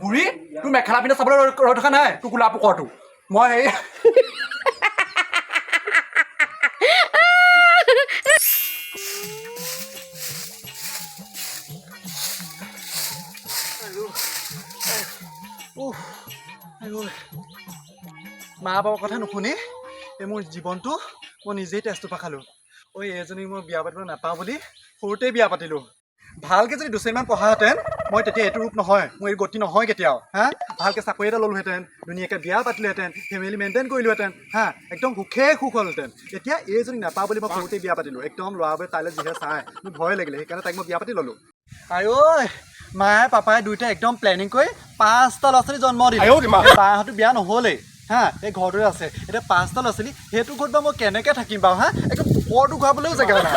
বুঢ়ী তোৰ মেখেলা পিন্ধা চাবলৈ ৰৈ থকা নাই, তোৰ গোলাপ পোকৰটো মই সেই মা বাবাৰ কথা নুশুনি এই মোৰ জীৱনটো মই নিজেই তেজটোপা খালোঁ। ঐ এজনীক মই বিয়া পাতিব নাপাওঁ বুলি সৰুতেই বিয়া পাতিলোঁ। ভালকৈ যদি দুচেৰিমান পঢ়াহেঁতেন মই তেতিয়া এইটো ৰূপ নহয় মোৰ এই গতি নহয় কেতিয়াও হা? ভালকৈ চাকৰি এটা ল'লোহেঁতেন ধুনীয়াকৈ বিয়া পাতিলোহেঁতেন ফেমিলি মেইনটেইন কৰিলোহেঁতেন হা? একদম সুখে সুখ হ'লহেঁতেন। এতিয়া এইজনী নাপাওঁ বুলি মই সৰুতেই বিয়া পাতিলোঁ। একদম ল'ৰাবোৰে তাইলৈ যিহে চাই মোৰ ভয় লাগিলে সেইকাৰণে তাইক মই বিয়া পাতি ল'লোঁ। ঐ মায়ে পাপাই দুয়োটাই একদম প্লেনিং কৰি পাঁচটা ল'ৰা ছোৱালী জন্ম দিলে। বাহঁতো বিয়া নহ'লেই হা? এই ঘৰটোৱে আছে। এতিয়া পাঁচটা ল'ৰা ছোৱালী সেইটো ঘৰত বা মই কেনেকৈ থাকিম বাৰু হা? একদম পৰটো ঘূৰাবলৈও জেগা নাই।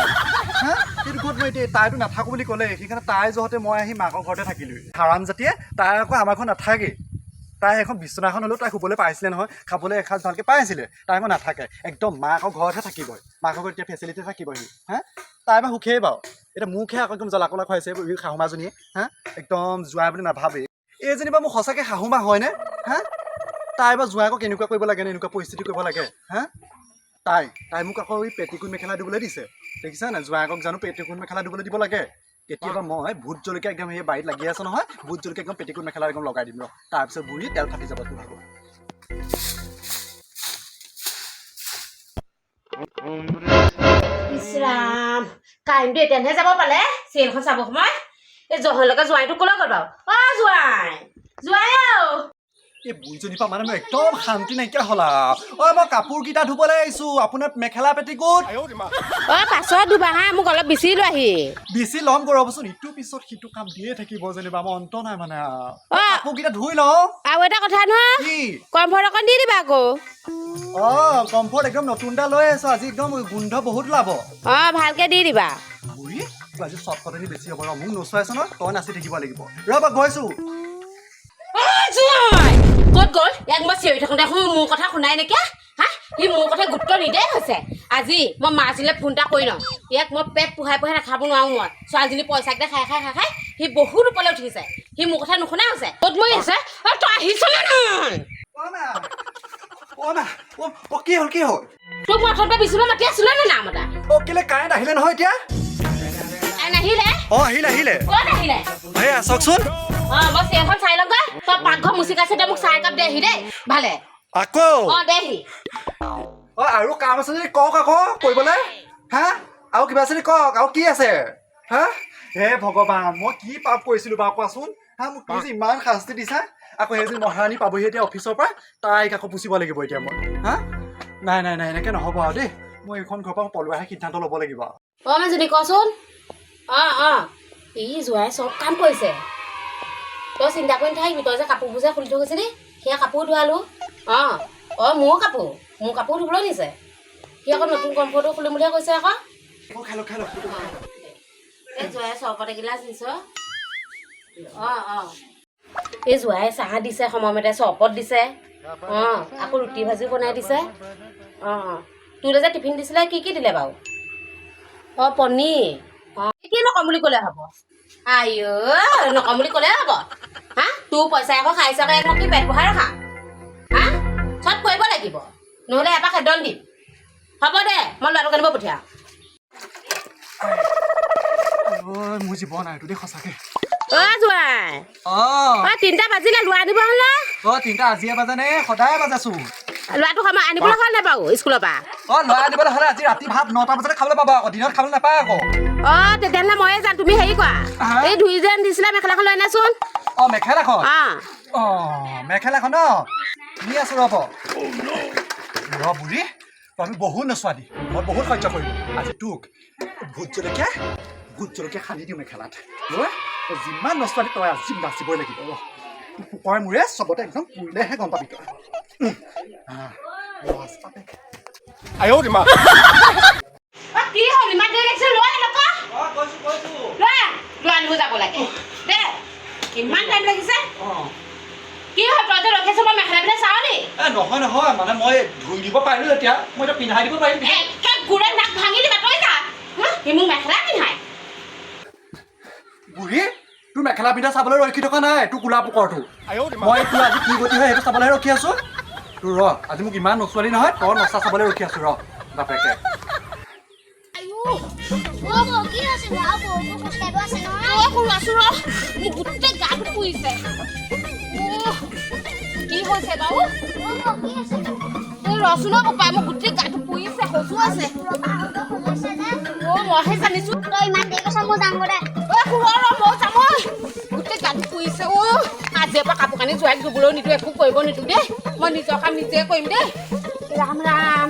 হা সেইটো মই এতিয়া তাইতো নাথাকোঁ বুলি ক'লে, সেইকাৰণে তাই যহতে মই আহি মাকৰ ঘৰতে থাকিলোঁ হাৰাম জাতিয়ে, তাই আকৌ আমাৰ ঘৰত নাথাকেই তাই এখন বিচনাখন হ'লেও তাই শুবলৈ পাইছিলে নহয়, খাবলৈ এসাঁজ ভালকৈ পাইছিলে তাই আকৌ নাথাকে। একদম মাকৰ ঘৰতহে থাকিবই। মাকৰ ঘৰত এতিয়া ফেচিলিটি থাকিবহি। হা? তাই বা সুখেই বাৰু। এতিয়া মোকহে আকৌ একদম জ্বলা কলা খুৱাইছে শাহুমাজনীয়ে হা? একদম জোৱাই বুলি নাভাবেই। এই যেনিবা মোক সঁচাকৈ শাহুমা হয়নে? হা? তাই বা জোৱাই আকৌ কেনেকুৱা কৰিব লাগে এনেকুৱা পৰিস্থিতি কৰিব লাগে? হা? তাই তাই মোক আকৌ এই পেটিকুট মেখেলা দিবলৈ দিছে। দেখিছা নাই? জোৱাইকক জানো পেটিকুট মেখেলা দিবলৈ দিব লাগে। কেতিয়াবা মই ভোট জলকীয়া একদম সেই বাৰীত লাগি আছে নহয় ভোট জলকীয়া একদম পেটিকুট মেখেলা একদম লগাই দিম ৰ তাৰপিছত বুঢ়ী তেল ফাটি যাব তোৰ ভাগৰ। ইছৰাম এতিয়াহে যাব পালে চিৰিয়েলখন চাব সময় এই জহলৈকে জোৱাইটো ক'লৈ গ'ল বাৰু? অ, জোৱাই জোৱাই এই বুঢ়ীজনীৰ পৰা মানে মোৰ একদম শান্তি নাইকিয়া হ'ল ঐ মই কাপোৰকেইটা ধুবলৈ আহিছোঁ। আপোনাৰ মেখেলা পেটিকুট। অ পাছত ধুবা হা মোক অলপ বেছি লৈ আহি বেছি ল'ম গৈ ৰ'বচোন ইটোৰ পিছত সিটো কাম দিয়ে থাকিব যেনিবা। মই অন্ত নাই মানে আৰু। অ। কাপোৰকেইটা ধুই লওঁ। আৰু এটা কথা নহয় কি? কমফৰ্ট অকণ দি দিবা আকৌ। অঁ কমফৰ্ট একদম নতুন এটা লৈ আহিছোঁ আজি একদম গোন্ধ বহুত ওলাব। অ ভালকে দি দিবা। বুঢ়ী আজি চটকটনি বেছি হ'ব। ৰ মোক নচুৱাইছ ন তই নাচি থাকিব লাগিব। ৰ বা গৈছোঁ। অ, ক'ত গ'ল। ইয়াক মই চিঞৰি থাকোঁতে দেখোন মোৰ কথা শুনাই নাইকিয়া। হা? সি মোৰ কথা গুৰুত্ব নিদিয়াই হৈছে। আজি মই মাৰ্চিলৈ ফোন এটা কৰি লওঁ। ইয়াক মই পেট পোহাই পোহাই নাখাব নোৱাৰোঁ মই। ছোৱালীজনী পইচাকেইটা খাই খাই খাই খাই সি বহুত ওপৰলৈ উঠিছে সি মোৰ কথা নুশুনা হৈছে। ক'ত মৰি আছে? অ তই নহয়? কি হ'ল কি হ'ল? তোক মই অথনিতে মাতি আছিলে নে নাম এটা অ কেলে কাৰেণ্ট আহিলে নহয় এতিয়া? এ নাহিলে অ আহিলে আহিলে। ক'ত আহিলে? এই চাওকচোন। অ মই চিৰিয়েলখন চাই লওঁগৈ তই পাকঘৰ মুচি কাছে তই মোক চাহ একাপ দে আহি দেই। ভালে। আকৌ? অ দেহি অ আৰু কাম আছে যদি কওক আকৌ কৰিবলৈ। হা? আৰু কিবা আছে যদি কওক আৰু কি আছে? হা? হে ভগৱান মই কি পাপ কৰিছিলোঁ বাৰু কোৱাচোন? হা মোক তুমি যে ইমান শাস্তি দিছা আকৌ সেইজনী মহাৰাণী পাবহি এতিয়া অফিচৰ পৰা তাইক আকৌ পুচিব লাগিব এতিয়া মই। হা? নাই নাই নাই এনেকৈ নহ'ব আৰু দেই। মই এইখন ঘৰৰ পৰা পলোৱাহে সিদ্ধান্ত ল'ব লাগিব আৰু। অ মাজনী কচোন অ অ। ই যোৱাই চব কাম কৰিছে। তই চিন্তা কৰি নাথাকিবি তই যে কাপোৰবোৰ যে খুলি থৈ গৈছিলি সেয়া কাপোৰ ধোৱালো। অ অ মোৰ কাপোৰ মোৰ কাপোৰ ধুবলৈ নিছে। সি আকৌ নতুন কমফৰ্টো খুলিম বুলিহে কৈছে আকৌ। এই জোৱাই চৰবত এগিলাচ দিছ। অ অ। এই জোৱাই চাহ দিছে সময়মতে চৰবত দিছে। অ আকৌ ৰুটি ভাজি বনাই দিছে। অ অ। তোলৈ যে টিফিন দিছিলে কি কি দিলে বাৰু? অ পনীৰ। অ। কি নকম বুলি ক'লে হ'ব। আইঅ নকম বুলি ক'লে হ'ব। তোৰ পইচা আকৌ কি পেট বহাই ৰখা? হা? চব কৰিব লাগিব। নহ'লে এপাক খেদন দিম। হ'ব দে মই ল'ৰাটোক আনিব পঠিয়াওঁ ঐ মোৰ জীৱন আৰু দেই সঁচাকৈ। অ জোৱাই। অঁ। অ তিনিটা বাজিলে ল'ৰা আনিব হ'লে? অ তিনিটা আজিয়ে বাজা নে? সদায় বাজাছো ল'ৰাটোক আমাৰ আনিবলৈ হ'ল নে বাৰু স্কুলৰ পৰা? অ ল'ৰা আনিবলৈ হ'লে আজি ৰাতি ভাত নটা বজাতে খাবলৈ পাবা আকৌ দিনত খাবলৈ নাপায় আকৌ। অ তেতিয়াহ'লে ময়ে যাম। তুমি হেৰি কৰা। এই ধুই যেন দিছিলে মেখেলাখন লৈ আনাচোন। অ মেখেলাখন অ অ মেখেলাখন ন নি আছো ৰ'ব? ৰ বুঢ়ী তই আমি বহুত নচোৱালি। মই বহুত সহ্য কৰিলোঁ। আজি তোক ভোট জলকীয়া ভোট জলকীয়া সানি দিওঁ মেখেলাত। যিমান নচোৱালি তই আজি নাচিবই লাগিব। পোকৰে মূৰে চবতে একদম পুৰিলেহে গম পাবি তই। মা অ, কি হ'ল ইমান দেৰি লাগিছে লৈ আনক লৈ আন লৈ আনিব যাব লাগে দে ইমান টাইম লাগিছে? কি হ'ল তই যে ৰখিছ মই মেখেলা পিন্ধা চাওঁ নি নহয় নহয় মানে মই ধুই দিব পাৰিলোঁ এতিয়া মই এতিয়া পিন্ধাই দিব পাৰিম। গোৰে নাক ভাঙি দিবা তই যা। সি মোক মেখেলা পিন্ধাই। বুঢ়ী তোৰ মেখেলা পিন্ধা চাবলৈ ৰখি থকা নাই তোৰ কোলা পোকৰটো। মই তোৰ আজি কি গতি হয় সেইটো চাবলৈ ৰখি আছো। তোৰ ৰ আজি মোক ইমান নচোৱালি নহয় তই নচা চাবলৈ ৰখি আছো ৰ বাপেকে। কি গোটেই অ, কি হৈছে বাৰু অ, বৌ, কি হৈছে এই ৰচোন পাপাই মোক গোটেই গাটো পুৰিছে সজু আছে। অ মইহে জানিছো। তই ইমান দেৰি কৈছ মই যাম দে অ সৰু ৰ মই। যাম। গোটেই গাটো পুৰিছে অ আজিৰ পৰা কাপোৰ কানি জোৱাইক ধুবলৈও নিদিওঁ একো কৰিব নিদিওঁ দেই। মই নিজৰ কাম নিজে কৰিম দেই। ৰাম ৰাম।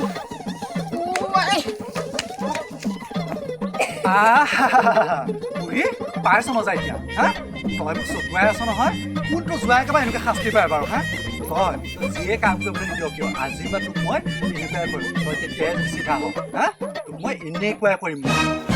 বুঢ়ী পাইছ নযায় এতিয়া হা? তই মোক চকুৱাই আছ নহয়। কোনটো যোৱাই একেবাৰে এনেকুৱা শাস্তি পায় বাৰু, হা? তই যিয়ে কাম কৰিবলৈ নিদিয় কিয় আজিৰ পৰা তোক মই এনেকুৱাই কৰিম, তই তেতিয়াই যদি চিধা হ'ব, হা? তোক মই এনেকুৱাই কৰিম।